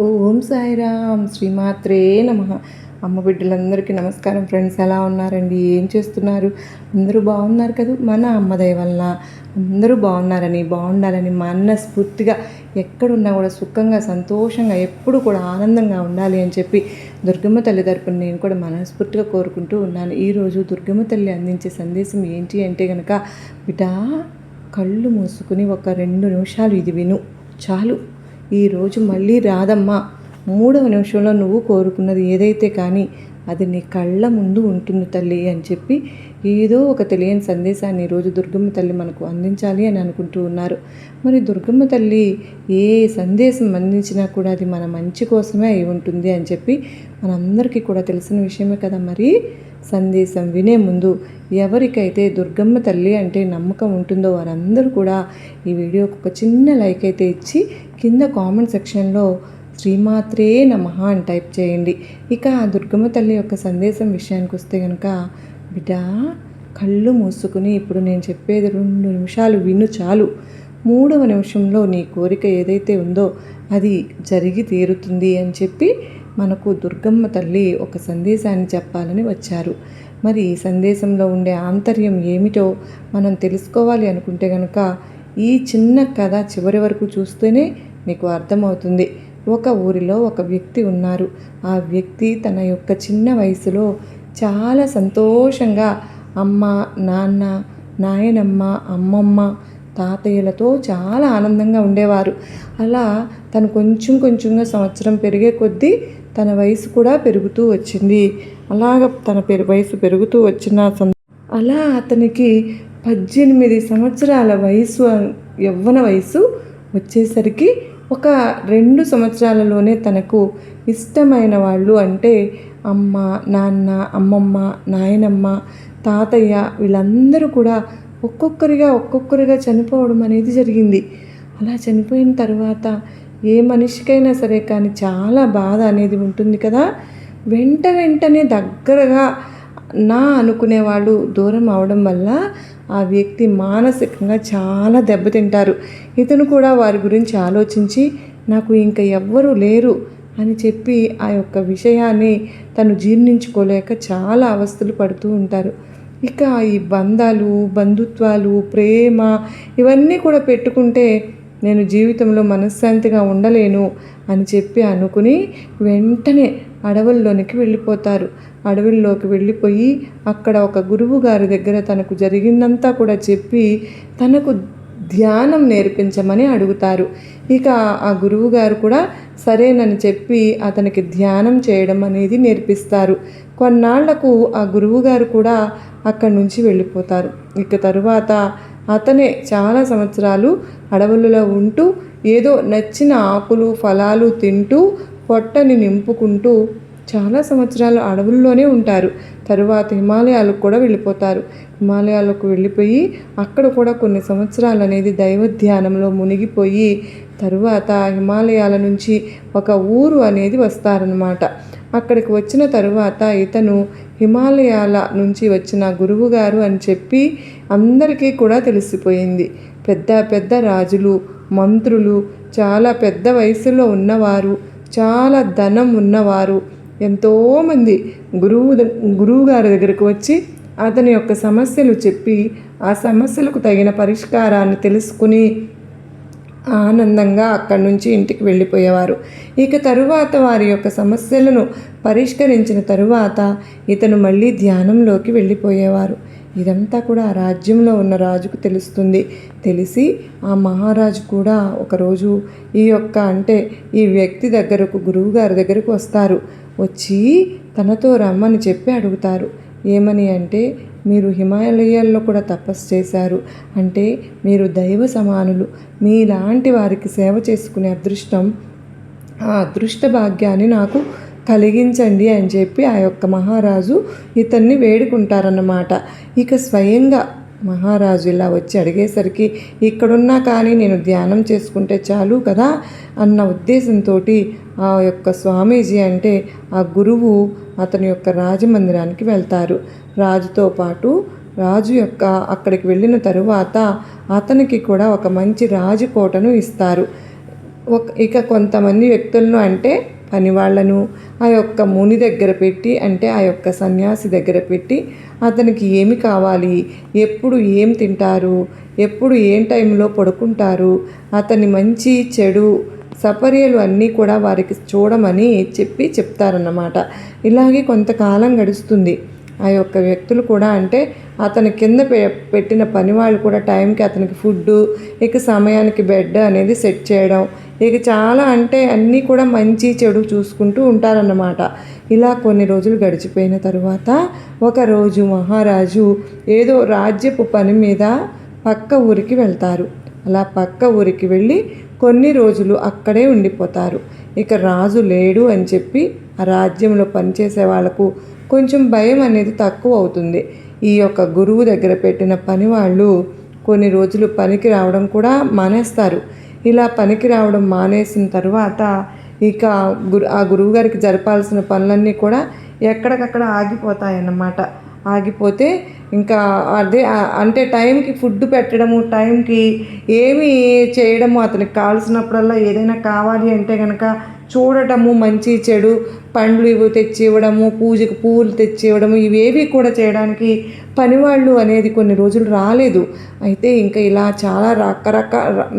ఓం సాయిరామ్ శ్రీమాత్రే నమ. అమ్మ బిడ్డలందరికీ నమస్కారం ఫ్రెండ్స్ ఎలా ఉన్నారండి? ఏం చేస్తున్నారు? అందరూ బాగున్నారు కదా? మన అమ్మ దయ వలన అందరూ బాగున్నారని బాగుండాలని మనస్ఫూర్తిగా ఎక్కడున్నా కూడా సుఖంగా సంతోషంగా ఎప్పుడు కూడా ఆనందంగా ఉండాలి అని చెప్పి దుర్గమ్మ తల్లి తరపున నేను కూడా మనస్ఫూర్తిగా కోరుకుంటూ ఉన్నాను. ఈరోజు దుర్గమ్మ తల్లి అందించే సందేశం ఏంటి అంటే కనుక బిడ్డ కళ్ళు మూసుకుని ఒక రెండు నిమిషాలు ఇది విను. చాలు. ఈరోజు మళ్ళీ రాదమ్మా. మూడవ నిమిషంలో నువ్వు కోరుకున్నది ఏదైతే కానీ అది నీ కళ్ళ ముందు ఉంటుంది తల్లి అని చెప్పి ఏదో ఒక తెలియని సందేశాన్ని ఈరోజు దుర్గమ్మ తల్లి మనకు అందించాలి అని అనుకుంటూ ఉన్నారు. మరి దుర్గమ్మ తల్లి ఏ సందేశం అందించినా కూడా అది మన మంచి కోసమే అయి ఉంటుంది అని చెప్పి మనందరికీ కూడా తెలిసిన విషయమే కదా మరి. సందేశం వినే ముందు ఎవరికైతే దుర్గమ్మ తల్లి అంటే నమ్మకం ఉంటుందో వారందరూ కూడా ఈ వీడియోకి ఒక చిన్న లైక్ అయితే ఇచ్చి కింద కామెంట్ సెక్షన్లో శ్రీమాత్రే నమ అని టైప్ చేయండి. ఇక ఆ దుర్గమ్మ తల్లి యొక్క సందేశం విషయానికి వస్తే కనుక బిడ్డా కళ్ళు మూసుకుని ఇప్పుడు నేను చెప్పేది రెండు నిమిషాలు విను చాలు. మూడవ నిమిషంలో నీ కోరిక ఏదైతే ఉందో అది జరిగి తీరుతుంది అని చెప్పి మనకు దుర్గమ్మ తల్లి ఒక సందేశాన్ని చెప్పాలని వచ్చారు. మరి ఈ సందేశంలో ఉండే ఆంతర్యం ఏమిటో మనం తెలుసుకోవాలి అనుకుంటే కనుక ఈ చిన్న కథ చివరి వరకు చూస్తేనే మీకు అర్థమవుతుంది. ఒక ఊరిలో ఒక వ్యక్తి ఉన్నారు. ఆ వ్యక్తి తన యొక్క చిన్న వయసులో చాలా సంతోషంగా అమ్మ నాన్న నాయనమ్మ అమ్మమ్మ తాతయ్యలతో చాలా ఆనందంగా ఉండేవారు. అలా తను కొంచెం కొంచెంగా సంవత్సరం పెరిగే కొద్దీ తన వయసు కూడా పెరుగుతూ వచ్చింది. అలాగ తన పెరు వయసు పెరుగుతూ వచ్చిన అలా అతనికి పద్దెనిమిది సంవత్సరాల వయసు యవ్వన వయసు వచ్చేసరికి ఒక రెండు సంవత్సరాలలోనే తనకు ఇష్టమైన వాళ్ళు అంటే అమ్మ నాన్న అమ్మమ్మ నాయనమ్మ తాతయ్య వీళ్ళందరూ కూడా ఒక్కొక్కరిగా ఒక్కొక్కరిగా చనిపోవడం అనేది జరిగింది. అలా చనిపోయిన తర్వాత ఏ మనిషికైనా సరే కానీ చాలా బాధ అనేది ఉంటుంది కదా. వెంట వెంటనే దగ్గరగా నా అనుకునేవాళ్ళు దూరం అవడం వల్ల ఆ వ్యక్తి మానసికంగా చాలా దెబ్బతింటారు. ఇతను కూడా వారి గురించి ఆలోచించి నాకు ఇంకా ఎవ్వరూ లేరు అని చెప్పి ఆ యొక్క విషయాన్ని తను జీర్ణించుకోలేక చాలా అవస్థలు పడుతూ ఉంటారు. ఇక ఈ బంధాలు బంధుత్వాలు ప్రేమ ఇవన్నీ కూడా పెట్టుకుంటే నేను జీవితంలో మనశ్శాంతిగా ఉండలేను అని చెప్పి అనుకుని వెంటనే అడవుల్లోనికి వెళ్ళిపోతారు. అడవుల్లోకి వెళ్ళిపోయి అక్కడ ఒక గురువు గారి దగ్గర తనకు జరిగిందంతా కూడా చెప్పి తనకు ధ్యానం నేర్పించమని అడుగుతారు. ఇక ఆ గురువు గారు కూడా సరేనని చెప్పి అతనికి ధ్యానం చేయడం అనేది నేర్పిస్తారు. కొన్నాళ్ళకు ఆ గురువు గారు కూడా అక్కడి నుంచి వెళ్ళిపోతారు. ఇక తరువాత అతనే చాలా సంవత్సరాలు అడవులలో ఉంటూ ఏదో నచ్చిన ఆకులు ఫలాలు తింటూ పొట్టని నింపుకుంటూ చాలా సంవత్సరాలు అడవుల్లోనే ఉంటారు. తరువాత హిమాలయాలకు కూడా వెళ్ళిపోతారు. హిమాలయాలకు వెళ్ళిపోయి అక్కడ కూడా కొన్ని సంవత్సరాలు అనేది దైవ ధ్యానంలో మునిగిపోయి తరువాత హిమాలయాల నుంచి ఒక ఊరు అనేది వస్తారనమాట అక్కడికి వచ్చిన తరువాత ఇతను హిమాలయాల నుంచి వచ్చిన గురువుగారు అని చెప్పి అందరికీ కూడా తెలిసిపోయింది. పెద్ద పెద్ద రాజులు మంత్రులు చాలా పెద్ద వయసులో ఉన్నవారు చాలా ధనం ఉన్నవారు. ఎంతోమంది గురువు గురువు గారి దగ్గరకు వచ్చి అతని యొక్క సమస్యలు చెప్పి ఆ సమస్యలకు తగిన పరిష్కారాన్ని తెలుసుకుని ఆనందంగా అక్కడి నుంచి ఇంటికి వెళ్ళిపోయేవారు. ఇక తరువాత వారి యొక్క సమస్యలను పరిష్కరించిన తరువాత ఇతను మళ్ళీ ధ్యానంలోకి వెళ్ళిపోయేవారు. ఇదంతా కూడా ఆ రాజ్యంలో ఉన్న రాజుకు తెలుస్తుంది. తెలిసి ఆ మహారాజు కూడా ఒకరోజు ఈ యొక్క అంటే ఈ వ్యక్తి దగ్గరకు గురువుగారి దగ్గరకు వస్తారు. వచ్చి తనతో రమ్మని చెప్పి అడుగుతారు. ఏమని అంటే మీరు హిమాలయాల్లో కూడా తపస్సు చేశారు. అంటే మీరు దైవ సమానులు. మీలాంటి వారికి సేవ చేసుకునే అదృష్టం ఆ అదృష్ట భాగ్యాన్ని నాకు కలిగించండి అని చెప్పి ఆ యొక్క మహారాజు ఇతన్ని వేడుకుంటారన్నమాట. ఇక స్వయంగా మహారాజు ఇలా వచ్చి అడిగేసరికి ఇక్కడున్నా కానీ నేను ధ్యానం చేసుకుంటే చాలు కదా? అన్న ఉద్దేశంతో ఆ యొక్క స్వామీజీ అంటే ఆ గురువు అతని యొక్క రాజమందిరానికి వెళ్తారు. రాజుతో పాటు రాజు యొక్క అక్కడికి వెళ్ళిన తరువాత అతనికి కూడా ఒక మంచి రాజకోటను ఇస్తారు. ఒక ఇక కొంతమంది వ్యక్తులను అంటే పనివాళ్ళను ఆ యొక్క ముని దగ్గర పెట్టి అంటే ఆ యొక్క సన్యాసి దగ్గర పెట్టి అతనికి ఏమి కావాలి ఎప్పుడు ఏం తింటారు ఎప్పుడు ఏం టైంలో పడుకుంటారు అతని మంచి చెడు సపర్యలు అన్నీ కూడా వారికి చూడమని చెప్పి చెప్తారన్నమాట. ఇలాగే కొంతకాలం గడుస్తుంది. ఆ యొక్క వ్యక్తులు కూడా అంటే అతని కింద పె పెట్టిన పని వాళ్ళు కూడా టైంకి అతనికి ఫుడ్డు ఇక సమయానికి బెడ్ అనేది సెట్ చేయడం ఇక చాలా అంటే అన్నీ కూడా మంచి చెడు చూసుకుంటూ ఉంటారన్నమాట. ఇలా కొన్ని రోజులు గడిచిపోయిన తరువాత ఒకరోజు మహారాజు ఏదో రాజ్యపు పని మీద పక్క ఊరికి వెళ్తారు. అలా పక్క ఊరికి వెళ్ళి కొన్ని రోజులు అక్కడే ఉండిపోతారు. ఇక రాజు లేడు అని చెప్పి ఆ రాజ్యంలో పనిచేసే వాళ్ళకు కొంచెం భయం అనేది తక్కువ అవుతుంది. ఈ యొక్క గురువు దగ్గర పెట్టిన పని వాళ్ళు కొన్ని రోజులు పనికి రావడం కూడా మానేస్తారు. ఇలా పనికి రావడం మానేసిన తర్వాత ఇక గురు ఆ గురువు గారికి జరపాల్సిన పనులన్నీ కూడా ఎక్కడికక్కడ ఆగిపోతాయన్నమాట. ఆగిపోతే ఇంకా అదే అంటే టైంకి ఫుడ్ పెట్టడము టైంకి ఏమి చేయడము అతనికి కావాల్సినప్పుడల్లా ఏదైనా కావాలి అంటే కనుక చూడటము మంచి చెడు పండ్లు ఇవి తెచ్చి ఇవ్వడము పూజకు పువ్వులు తెచ్చి ఇవ్వడము ఇవేవి కూడా చేయడానికి పనివాళ్ళు అనేది కొన్ని రోజులు రాలేదు. అయితే ఇంకా ఇలా చాలా రకరక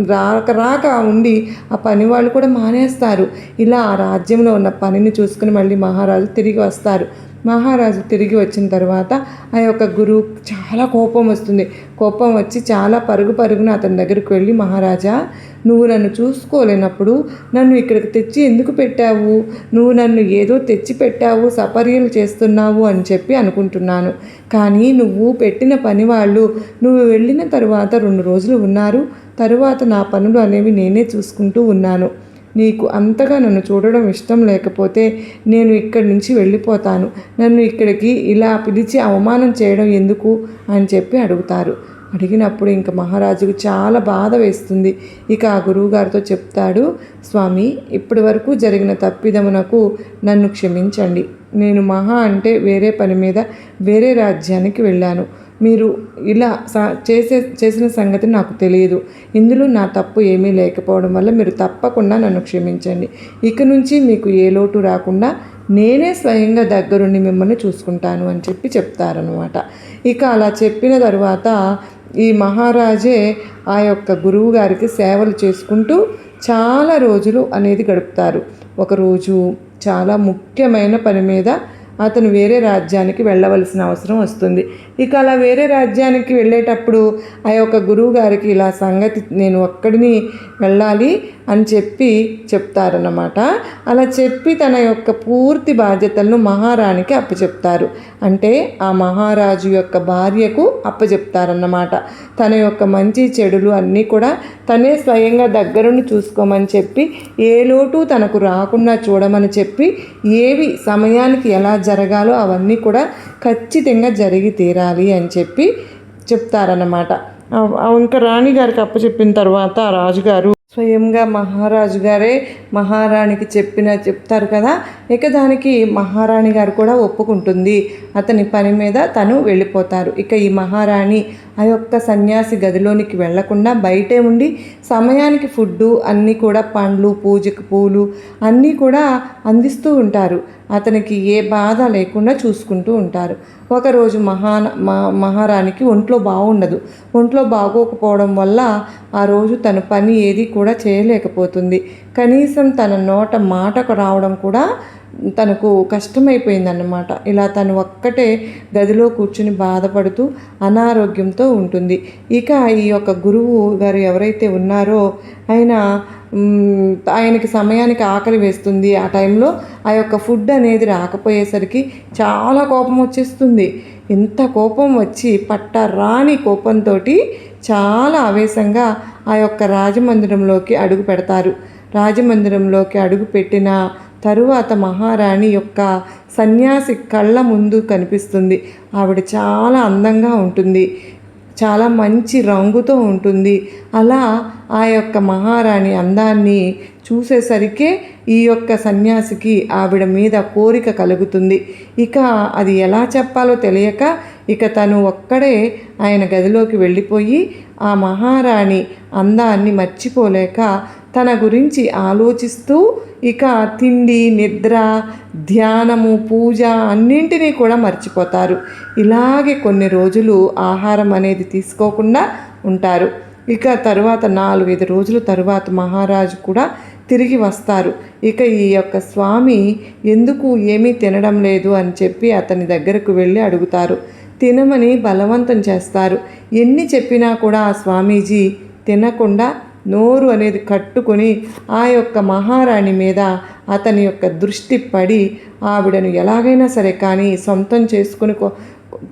రాక రాక ఉండి ఆ పనివాళ్ళు కూడా మానేస్తారు. ఇలా ఆ రాజ్యంలో ఉన్న పనిని చూసుకుని మళ్ళీ మహారాజు తిరిగి వస్తారు. మహారాజు తిరిగి వచ్చిన తర్వాత ఆ యొక్క గురువు చాలా కోపం వస్తుంది. కోపం వచ్చి చాలా పరుగు పరుగున అతని దగ్గరికి వెళ్ళి మహారాజా నువ్వు నన్ను చూసుకోలేనప్పుడు నన్ను ఇక్కడికి తెచ్చి ఎందుకు పెట్టావు? నువ్వు నన్ను ఏదో తెచ్చి పెట్టావు సపర్యలు చేస్తున్నావు అని చెప్పి అనుకుంటున్నాను. కానీ నువ్వు పెట్టిన పని వాళ్ళు నువ్వు వెళ్ళిన తర్వాత రెండు రోజులు ఉన్నారు. తరువాత నా పనులు అనేవి నేనే చూసుకుంటూ ఉన్నాను. నీకు అంతగా నన్ను చూడడం ఇష్టం లేకపోతే నేను ఇక్కడి నుంచి వెళ్ళిపోతాను. నన్ను ఇక్కడికి ఇలా పిలిచి అవమానం చేయడం ఎందుకు? అని చెప్పి అడుగుతారు. అడిగినప్పుడు ఇంక మహారాజుకు చాలా బాధ వేస్తుంది. ఇక ఆ గురువుగారితో చెప్తాడు స్వామి ఇప్పటి వరకు జరిగిన తప్పిదమునకు నన్ను క్షమించండి. నేను మహా అంటే వేరే పని మీద వేరే రాజ్యానికి వెళ్ళాను. మీరు ఇలా సా చేసే చేసిన సంగతి నాకు తెలియదు. ఇందులో నా తప్పు ఏమీ లేకపోవడం వల్ల మీరు తప్పకుండా నన్ను క్షమించండి. ఇక నుంచి మీకు ఏ లోటు రాకుండా నేనే స్వయంగా దగ్గరుండి మిమ్మల్ని చూసుకుంటాను అని చెప్పి చెప్తారనమాట ఇక అలా చెప్పిన తర్వాత ఈ మహారాజే ఆ యొక్క గురువు గారికి సేవలు చేసుకుంటూ చాలా రోజులు అనేది గడుపుతారు. ఒకరోజు చాలా ముఖ్యమైన పని మీద అతను వేరే రాజ్యానికి వెళ్ళవలసిన అవసరం వస్తుంది. ఇక అలా వేరే రాజ్యానికి వెళ్ళేటప్పుడు ఆ యొక్క గురువు గారికి ఇలా సంగతి నేను ఒక్కడిని వెళ్ళాలి అని చెప్పి చెప్తారన్నమాట. అలా చెప్పి తన యొక్క పూర్తి బాధ్యతలను మహారాణికి అప్పచెప్తారు. అంటే ఆ మహారాజు యొక్క భార్యకు అప్పచెప్తారన్నమాట. తన యొక్క మంచి చెడులు అన్నీ కూడా తనే స్వయంగా దగ్గరుండి చూసుకోమని చెప్పి ఏ లోటు తనకు రాకుండా చూడమని చెప్పి ఏవి సమయానికి ఎలా జరగాలో అవన్నీ కూడా ఖచ్చితంగా జరిగి తీరాలి అని చెప్పి చెప్తారన్నమాట. ఇంకా రాణి గారికి అప్పచెప్పిన తర్వాత రాజుగారు స్వయంగా మహారాజు గారే మహారాణికి చెప్పిన చెప్తారు కదా ఇక దానికి మహారాణి గారు కూడా ఒప్పుకుంటుంది. అతని పని మీద తను వెళ్ళిపోతారు. ఇక ఈ మహారాణి ఆ యొక్క సన్యాసి గదిలోనికి వెళ్ళకుండా బయటే ఉండి సమయానికి ఫుడ్డు అన్నీ కూడా పండ్లు పూజకు పూలు అన్నీ కూడా అందిస్తూ ఉంటారు. అతనికి ఏ బాధ లేకుండా చూసుకుంటూ ఉంటారు. ఒకరోజు మహాన మా- మహారాణికి ఒంట్లో బాగుండదు. ఒంట్లో బాగోకపోవడం వల్ల ఆ రోజు తన పని ఏది కూడా చేయలేకపోతుంది. కనీసం తన నోట మాటకు రావడం కూడా తనకు కష్టమైపోయిందన్నమాట. ఇలా తను ఒక్కటే గదిలో కూర్చుని బాధపడుతూ అనారోగ్యంతో ఉంటుంది. ఇక ఈ యొక్క గురువు గారు ఎవరైతే ఉన్నారో ఆయన ఆయనకి సమయానికి ఆకలి వేస్తుంది. ఆ టైంలో ఆ యొక్క ఫుడ్ అనేది రాకపోయేసరికి చాలా కోపం వచ్చేస్తుంది. ఇంత కోపం వచ్చి పట్ట రాని కోపంతో చాలా ఆవేశంగా ఆ యొక్క రాజమందిరంలోకి అడుగు పెడతారు. రాజమందిరంలోకి అడుగుపెట్టిన తరువాత మహారాణి యొక్క సన్యాసి కళ్ళ ముందు కనిపిస్తుంది. ఆవిడ చాలా అందంగా ఉంటుంది. చాలా మంచి రంగుతో ఉంటుంది. అలా ఆ యొక్క మహారాణి అందాన్ని చూసేసరికే ఈ యొక్క సన్యాసికి ఆవిడ మీద కోరిక కలుగుతుంది. ఇక అది ఎలా చెప్పాలో తెలియక ఇక తను ఒక్కడే ఆయన గదిలోకి వెళ్ళిపోయి ఆ మహారాణి అందాన్ని మర్చిపోలేక తన గురించి ఆలోచిస్తూ ఇక తిండి నిద్ర ధ్యానము పూజ అన్నింటినీ కూడా మర్చిపోతారు. ఇలాగే కొన్ని రోజులు ఆహారం అనేది తీసుకోకుండా ఉంటారు. ఇక తరువాత నాలుగైదు రోజుల తరువాత మహారాజు కూడా తిరిగి వస్తారు. ఇక ఈ యొక్క స్వామి ఎందుకు ఏమీ తినడం లేదు అని చెప్పి అతని దగ్గరకు వెళ్ళి అడుగుతారు. తినమని బలవంతం చేస్తారు. ఎన్ని చెప్పినా కూడా ఆ స్వామీజీ తినకుండా నోరు అనేది కట్టుకొని ఆ యొక్క మహారాణి మీద అతని యొక్క దృష్టి పడి ఆవిడను ఎలాగైనా సరే కానీ సొంతం చేసుకుని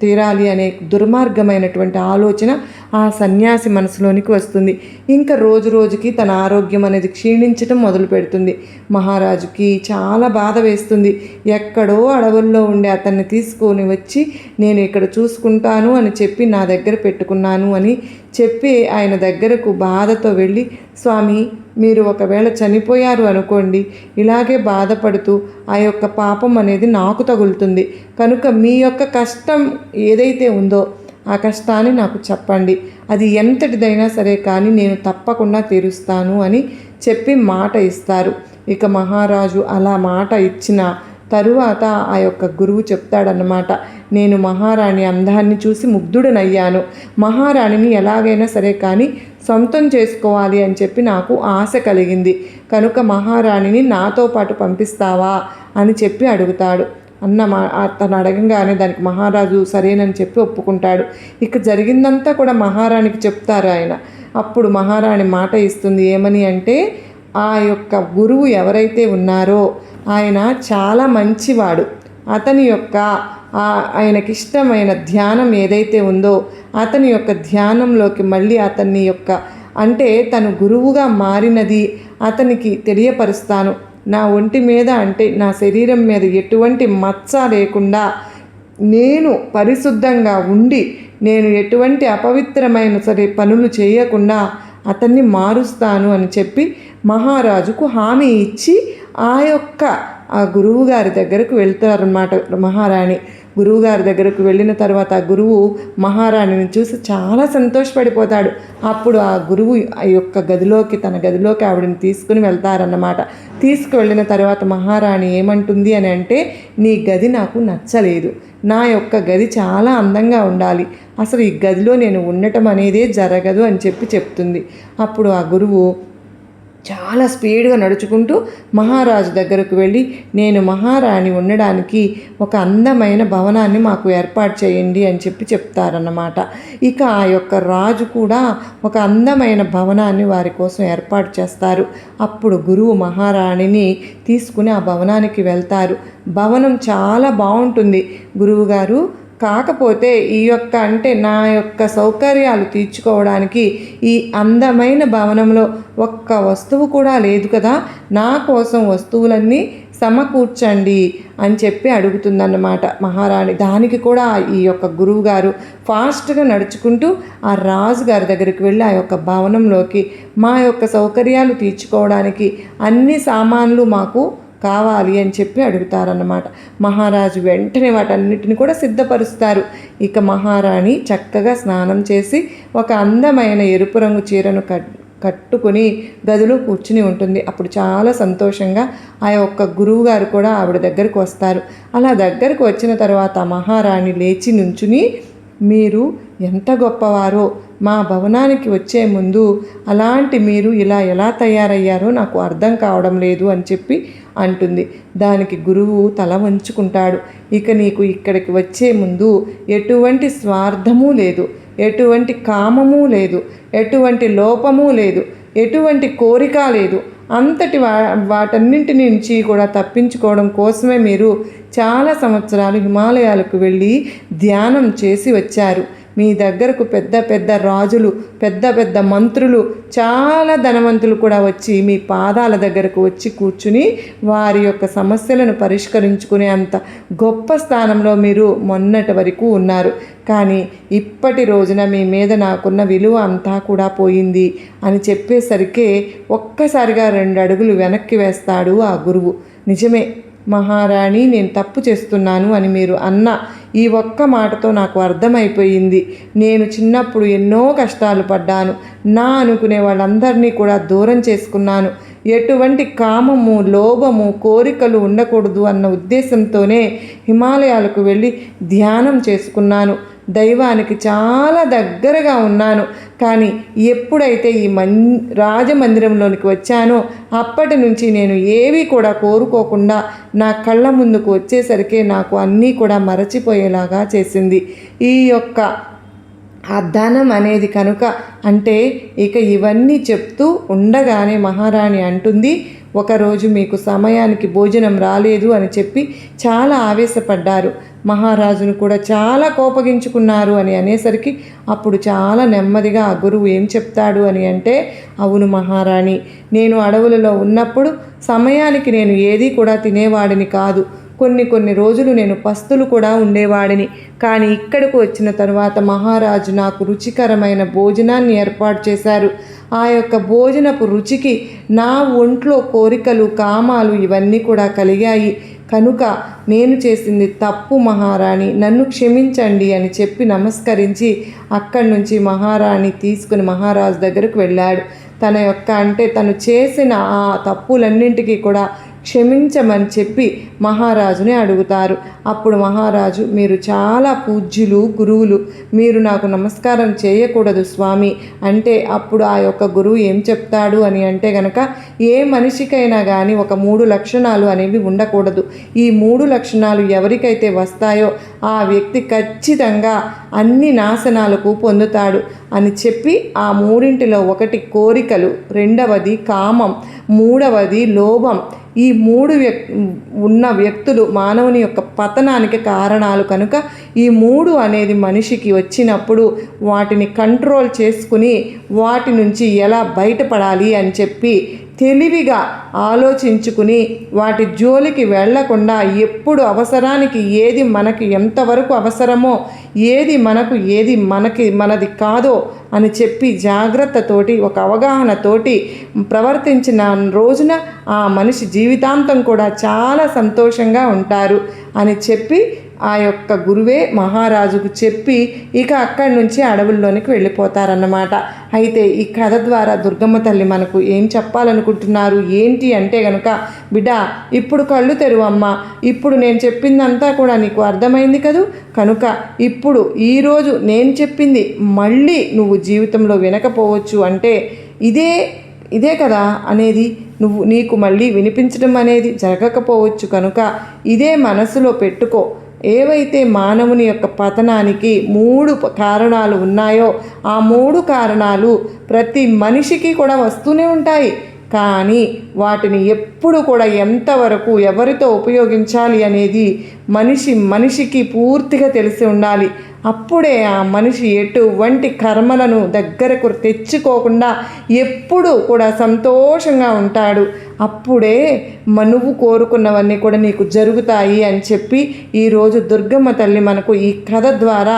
తీరాలి అనే దుర్మార్గమైనటువంటి ఆలోచన ఆ సన్యాసి మనసులోనికి వస్తుంది. ఇంకా రోజు రోజుకి తన ఆరోగ్యం అనేది క్షీణించటం మొదలు పెడుతుంది. మహారాజుకి చాలా బాధ వేస్తుంది. ఎక్కడో అడవుల్లో ఉండే అతన్ని తీసుకొని వచ్చి నేను ఇక్కడ చూసుకుంటాను అని చెప్పి నా దగ్గర పెట్టుకున్నాను అని చెప్పి ఆయన దగ్గరకు బాధతో వెళ్ళి స్వామి మీరు ఒకవేళ చనిపోయారు అనుకోండి ఇలాగే బాధపడుతూ ఆ యొక్క పాపం అనేది నాకు తగులుతుంది. కనుక మీ యొక్క కష్టం ఏదైతే ఉందో ఆ కష్టాన్ని నాకు చెప్పండి. అది ఎంతటిదైనా సరే కానీ నేను తప్పకుండా తీరుస్తాను అని చెప్పి మాట ఇస్తారు. ఇక మహారాజు అలా మాట ఇచ్చిన తరువాత ఆ యొక్క గురువు చెప్తాడన్నమాట నేను మహారాణి అందాన్ని చూసి ముగ్ధుడనయ్యాను. మహారాణిని ఎలాగైనా సరే కానీ సొంతం చేసుకోవాలి అని చెప్పి నాకు ఆశ కలిగింది. కనుక మహారాణిని నాతో పాటు పంపిస్తావా? అని చెప్పి అడుగుతాడు. అన్న మా తను అడగంగానే దానికి మహారాజు సరేనని చెప్పి ఒప్పుకుంటాడు. ఇక జరిగిందంతా కూడా మహారాణికి చెప్తారు ఆయన. అప్పుడు మహారాణి మాట ఇస్తుంది ఏమని అంటే ఆ యొక్క గురువు ఎవరైతే ఉన్నారో ఆయన చాలా మంచివాడు. అతని యొక్క ఆయనకిష్టమైన ధ్యానం ఏదైతే ఉందో అతని యొక్క ధ్యానంలోకి మళ్ళీ అతని యొక్క అంటే తను గురువుగా మారినది అతనికి తెలియపరుస్తాను. నా ఒంటి మీద అంటే నా శరీరం మీద ఎటువంటి మచ్చ లేకుండా నేను పరిశుద్ధంగా ఉండి నేను ఎటువంటి అపవిత్రమైన సరే పనులు చేయకుండా అతన్ని మారుస్తాను అని చెప్పి మహారాజుకు హామీ ఇచ్చి ఆ యొక్క ఆ గురువు గారి దగ్గరకు వెళ్తారన్నమాట మహారాణి. గురువు గారి దగ్గరకు వెళ్ళిన తర్వాత ఆ గురువు మహారాణిని చూసి చాలా సంతోషపడిపోతాడు. అప్పుడు ఆ గురువు ఆ యొక్క గదిలోకి తన గదిలోకి ఆవిడని తీసుకుని వెళ్తారన్నమాట. తీసుకువెళ్ళిన తర్వాత మహారాణి ఏమంటుంది అని అంటే నీ గది నాకు నచ్చలేదు. నా యొక్క గది చాలా అందంగా ఉండాలి. అసలు ఈ గదిలో నేను ఉండటం అనేదే జరగదు అని చెప్పి చెప్తుంది. అప్పుడు ఆ గురువు చాలా స్పీడ్గా నడుచుకుంటూ మహారాజు దగ్గరకు వెళ్ళి నేను మహారాణి ఉండడానికి ఒక అందమైన భవనాన్ని మాకు ఏర్పాటు చేయండి అని చెప్పి చెప్తారన్నమాట. ఇక ఆ యొక్క రాజు కూడా ఒక అందమైన భవనాన్ని వారి కోసం ఏర్పాటు చేస్తారు. అప్పుడు గురువు మహారాణిని తీసుకుని ఆ భవనానికి వెళ్తారు. భవనం చాలా బాగుంటుంది. గురువుగారు కాకపోతే ఈ యొక్క అంటే నా యొక్క సౌకర్యాలు తీర్చుకోవడానికి ఈ అందమైన భవనంలో ఒక్క వస్తువు కూడా లేదు కదా. నా కోసం వస్తువులన్నీ సమకూర్చండి అని చెప్పి అడుగుతుందన్నమాట మహారాణి. దానికి కూడా ఈ యొక్క గురువు గారు ఫాస్ట్గా నడుచుకుంటూ ఆ రాజు గారి దగ్గరికి వెళ్ళి ఆ యొక్క భవనంలోకి మా యొక్క సౌకర్యాలు తీర్చుకోవడానికి అన్ని సామాన్లు మాకు కావాలి అని చెప్పి అడుగుతారన్నమాట. మహారాజు వెంటనే వాటన్నిటిని కూడా సిద్ధపరుస్తారు. ఇక మహారాణి చక్కగా స్నానం చేసి ఒక అందమైన ఎరుపు రంగు చీరను కట్ కట్టుకుని గదిలో కూర్చుని ఉంటుంది. అప్పుడు చాలా సంతోషంగా ఆ యొక్క గురువు గారు కూడా ఆవిడ దగ్గరకు వస్తారు. అలా దగ్గరకు వచ్చిన తర్వాత మహారాణి లేచి నుంచుని మీరు ఎంత గొప్పవారో మా భవనానికి వచ్చే ముందు అలాంటి మీరు ఇలా ఎలా తయారయ్యారో నాకు అర్థం కావడం లేదు అని చెప్పి అంటుంది. దానికి గురువు తల వంచుకుంటాడు. ఇక నీకు ఇక్కడికి వచ్చే ముందు ఎటువంటి స్వార్థము లేదు. ఎటువంటి కామము లేదు. ఎటువంటి లోపము లేదు. ఎటువంటి కోరిక లేదు. అంతటి వా వాటన్నింటి నుంచి కూడా తప్పించుకోవడం కోసమే మీరు చాలా సంవత్సరాలు హిమాలయాలకు వెళ్ళి ధ్యానం చేసి వచ్చారు. మీ దగ్గరకు పెద్ద పెద్ద రాజులు పెద్ద పెద్ద మంత్రులు చాలా ధనవంతులు కూడా వచ్చి మీ పాదాల దగ్గరకు వచ్చి కూర్చుని వారి యొక్క సమస్యలను పరిష్కరించుకునే అంత గొప్ప స్థానంలో మీరు మొన్నటి వరకు ఉన్నారు. కానీ ఇప్పటి రోజున మీ మీద నాకున్న విలువ అంతా కూడా పోయింది అని చెప్పేసరికే ఒక్కసారిగా రెండు అడుగులు వెనక్కి వేస్తాడు ఆ గురువు. నిజమే మహారాణి నేను తప్పు చేస్తున్నాను అని మీరు అన్న ఈ ఒక్క మాటతో నాకు అర్థమైపోయింది. నేను చిన్నప్పుడు ఎన్నో కష్టాలు పడ్డాను. నా అనుకునే వాళ్ళందరినీ కూడా దూరం చేసుకున్నాను. ఎటువంటి కామము లోభము కోరికలు ఉండకూడదు అన్న ఉద్దేశంతోనే హిమాలయాలకు వెళ్ళి ధ్యానం చేసుకున్నాను. దైవానికి చాలా దగ్గరగా ఉన్నాను. కానీ ఎప్పుడైతే ఈ మన్ రాజమందిరంలోనికి వచ్చానో అప్పటి నుంచి నేను ఏవి కూడా కోరుకోకుండా నా కళ్ళ ముందుకు వచ్చేసరికి నాకు అన్నీ కూడా మరచిపోయేలాగా చేసింది. ఈ యొక్క ఆ ధనం అనేది కనుక అంటే ఇక ఇవన్నీ చెప్తూ ఉండగానే మహారాణి అంటుంది ఒకరోజు మీకు సమయానికి భోజనం రాలేదు అని చెప్పి చాలా ఆవేశపడ్డారు. మహారాజును కూడా చాలా కోపగించుకున్నారు అని అనేసరికి అప్పుడు చాలా నెమ్మదిగా ఆ గురువు ఏం చెప్తాడు అని అంటే అవును మహారాణి నేను అడవులలో ఉన్నప్పుడు సమయానికి నేను ఏదీ కూడా తినేవాడిని కాదు. కొన్ని కొన్ని రోజులు నేను పస్తులు కూడా ఉండేవాడిని. కానీ ఇక్కడకు వచ్చిన తర్వాత మహారాజు నాకు రుచికరమైన భోజనాన్ని ఏర్పాటు చేశారు. ఆ యొక్క భోజనపు రుచికి నా ఒంట్లో కోరికలు కామాలు ఇవన్నీ కూడా కలిగాయి. కనుక నేను చేసింది తప్పు మహారాణి. నన్ను క్షమించండి అని చెప్పి నమస్కరించి అక్కడి నుంచి మహారాణి తీసుకుని మహారాజు దగ్గరకు వెళ్ళాడు. తన యొక్క అంటే తను చేసిన ఆ తప్పులన్నింటికీ కూడా క్షమించమని చెప్పి మహారాజుని అడుగుతారు. అప్పుడు మహారాజు మీరు చాలా పూజ్యులు గురువులు మీరు నాకు నమస్కారం చేయకూడదు స్వామి. అంటే అప్పుడు ఆ యొక్క గురువు ఏం చెప్తాడు అని అంటే గనక ఏ మనిషికైనా కానీ ఒక మూడు లక్షణాలు అనేవి ఉండకూడదు. ఈ మూడు లక్షణాలు ఎవరికైతే వస్తాయో ఆ వ్యక్తి ఖచ్చితంగా అన్ని నాశనాలకు పొందుతాడు అని చెప్పి ఆ మూడింటిలో ఒకటి కోరికలు రెండవది కామం మూడవది లోభం. ఈ మూడు వ్యక్ ఉన్న వ్యక్తులు మానవుని యొక్క పతనానికి కారణాలు కనుక ఈ మూడు అనేది మనిషికి వచ్చినప్పుడు వాటిని కంట్రోల్ చేసుకుని వాటి నుంచి ఎలా బయటపడాలి అని చెప్పి తెలివిగా ఆలోచించుకుని వాటి జోలికి వెళ్ళకుండా ఎప్పుడు అవసరానికి ఏది మనకి ఎంతవరకు అవసరమో ఏది మనకు ఏది మనకి మనది కాదో అని చెప్పి జాగ్రత్తతోటి ఒక అవగాహనతోటి ప్రవర్తించిన రోజున ఆ మనిషి జీవితాంతం కూడా చాలా సంతోషంగా ఉంటారు అని చెప్పి ఆ యొక్క గురువే మహారాజుకు చెప్పి ఇక అక్కడి నుంచి అడవుల్లోనికి వెళ్ళిపోతారన్నమాట. అయితే ఈ కథ ద్వారా దుర్గమ్మ తల్లి మనకు ఏం చెప్పాలనుకుంటున్నారు? ఏంటి అంటే గనుక బిడ్డ ఇప్పుడు కళ్ళు తెరువమ్మ ఇప్పుడు నేను చెప్పిందంతా కూడా నీకు అర్థమైంది కదూ? కనుక ఇప్పుడు ఈరోజు నేను చెప్పింది మళ్ళీ నువ్వు జీవితంలో వినకపోవచ్చు అంటే ఇదే ఇదే కదా అనేది నువ్వు నీకు మళ్ళీ వినిపించడం అనేది జరగకపోవచ్చు కనుక ఇదే మనసులో పెట్టుకో. ఏవైతే మానవుని యొక్క పతనానికి మూడు కారణాలు ఉన్నాయో ఆ మూడు కారణాలు ప్రతి మనిషికి కూడా వస్తూనే ఉంటాయి. కానీ వాటిని ఎప్పుడు కూడా ఎంతవరకు ఎవరితో ఉపయోగించాలి అనేది మనిషి మనిషికి పూర్తిగా తెలిసి ఉండాలి. అప్పుడే ఆ మనిషి ఎటువంటి కర్మలను దగ్గరకు తెచ్చుకోకుండా ఎప్పుడూ కూడా సంతోషంగా ఉంటాడు. అప్పుడే మనువు నువ్వు కోరుకున్నవన్నీ కూడా నీకు జరుగుతాయి అని చెప్పి ఈరోజు దుర్గమ్మ తల్లి మనకు ఈ కథ ద్వారా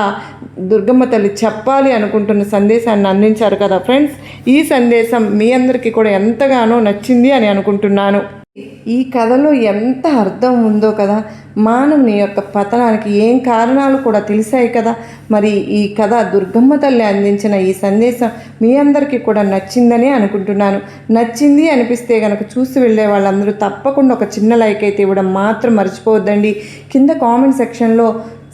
దుర్గమ్మ తల్లి చెప్పాలి అనుకుంటున్న సందేశాన్ని అందించారు కదా ఫ్రెండ్స్. ఈ సందేశం మీ అందరికీ కూడా ఎంతగానో నచ్చింది అని అనుకుంటున్నాను. ఈ కథలో ఎంత అర్థం ఉందో కదా. మానవుని యొక్క పతనానికి ఏం కారణాలు కూడా తెలిసాయి కదా. మరి ఈ కథ దుర్గమ్మ తల్లి అందించిన ఈ సందేశం మీ అందరికీ కూడా నచ్చిందని అనుకుంటున్నాను. నచ్చింది అనిపిస్తే కనుక చూసి వెళ్ళే వాళ్ళందరూ తప్పకుండా ఒక చిన్న లైక్ అయితే ఇవ్వడం మాత్రం మర్చిపోవద్దండి. కింద కామెంట్ సెక్షన్లో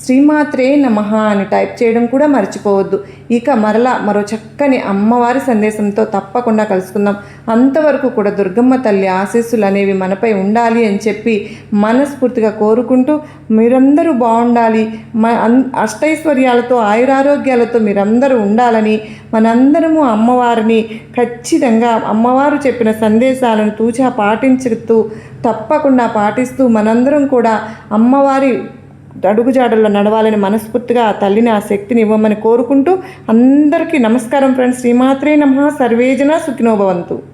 శ్రీమాత్రే నమః అని టైప్ చేయడం కూడా మర్చిపోవద్దు. ఇక మరలా మరో చక్కని అమ్మవారి సందేశంతో తప్పకుండా కలుసుకుందాం. అంతవరకు కూడా దుర్గమ్మ తల్లి ఆశీస్సులు అనేవి మనపై ఉండాలి అని చెప్పి మనస్ఫూర్తిగా కోరుకుంటూ మీరందరూ బాగుండాలి. మ అష్టైశ్వర్యాలతో ఆయురారోగ్యాలతో మీరందరూ ఉండాలని మనందరము అమ్మవారిని ఖచ్చితంగా అమ్మవారు చెప్పిన సందేశాలను తూచా పాటించుతూ తప్పకుండా పాటిస్తూ మనందరం కూడా అమ్మవారి అడుగుజాడల్లో నడవాలని మనస్ఫూర్తిగా ఆ తల్లిని ఆ శక్తిని ఇవ్వమని కోరుకుంటూ అందరికీ నమస్కారం ఫ్రెండ్స్. శ్రీమాత్రే నమ. సర్వేజన సుఖినోభవంతు